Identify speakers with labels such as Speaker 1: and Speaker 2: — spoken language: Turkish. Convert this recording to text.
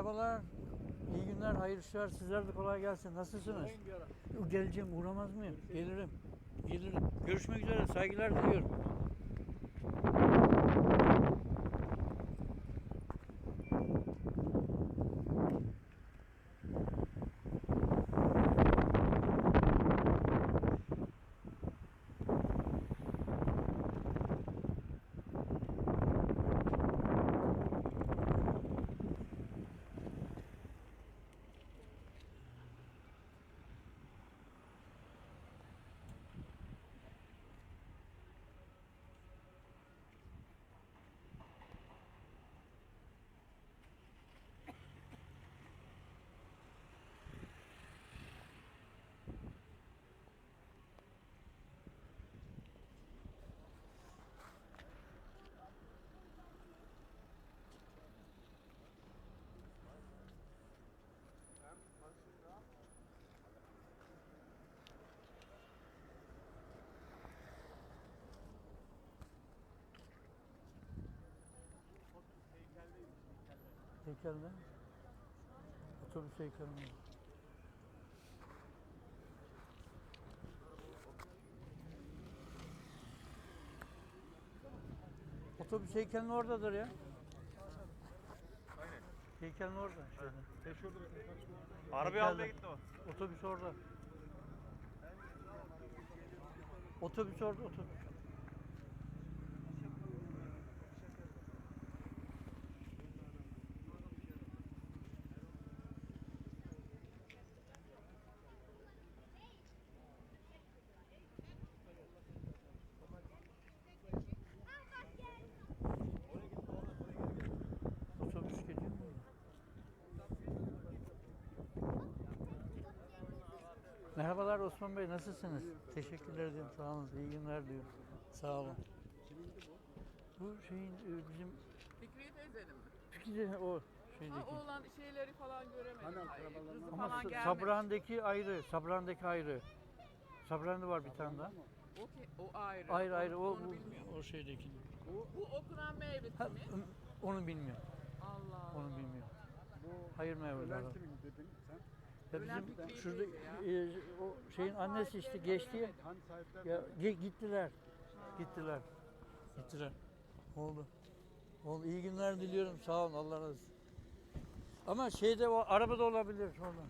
Speaker 1: Merhabalar. İyi günler, hayırlı işler. Sizler de kolay gelsin. Nasılsınız? Geleceğim, uğramaz mıyım? Gelirim. Gelirim. Görüşmek üzere. Saygılar diliyorum. Heykelde. Otobüs heykelinde. Otobüs heykelin oradadır ya. Heykelin orada. Şöyle.
Speaker 2: Arabayı almaya gitti o.
Speaker 1: Otobüs orada. Otobüs orada. Otobüs Merhabalar Osman Bey, nasılsınız? Teşekkürler ederim, sağ olun. İyi günler diyorum. Sağ olun. Bu şeyin e, bizim
Speaker 3: Fikriye teyzenin mi?
Speaker 1: fikri o
Speaker 3: Ha,
Speaker 1: şeydeki.
Speaker 3: oğlan şeyleri falan göremedim.
Speaker 4: Hani
Speaker 3: Hayır,
Speaker 4: arabalarından-
Speaker 3: kızı
Speaker 1: Ama
Speaker 3: falan
Speaker 1: Sa-
Speaker 3: gelmedi.
Speaker 1: Sabran'daki ayrı, Sabran'daki ayrı. Sabran'da var bir tane daha.
Speaker 3: O, ki, o ayrı.
Speaker 1: Ayrı ayrı o
Speaker 3: Onu
Speaker 1: bu,
Speaker 3: bilmiyorum.
Speaker 1: o şeydeki.
Speaker 3: Bu okunan meyvesi
Speaker 1: Ha,
Speaker 3: mi?
Speaker 1: onu bilmiyorum.
Speaker 3: Allah Allah.
Speaker 1: Onu bilmiyorum.
Speaker 4: Bu
Speaker 1: Hayır meyveler.
Speaker 4: ölen kimin dedin sen?
Speaker 1: Ya bizim şurada e, o şeyin annesi işte geçti Ya ge- gittiler. Gittiler. Gittiler. Oldu. Oldu. İyi günler diliyorum. Sağ olun. Allah razı olsun. Ama şeyde o arabada olabilir sonra.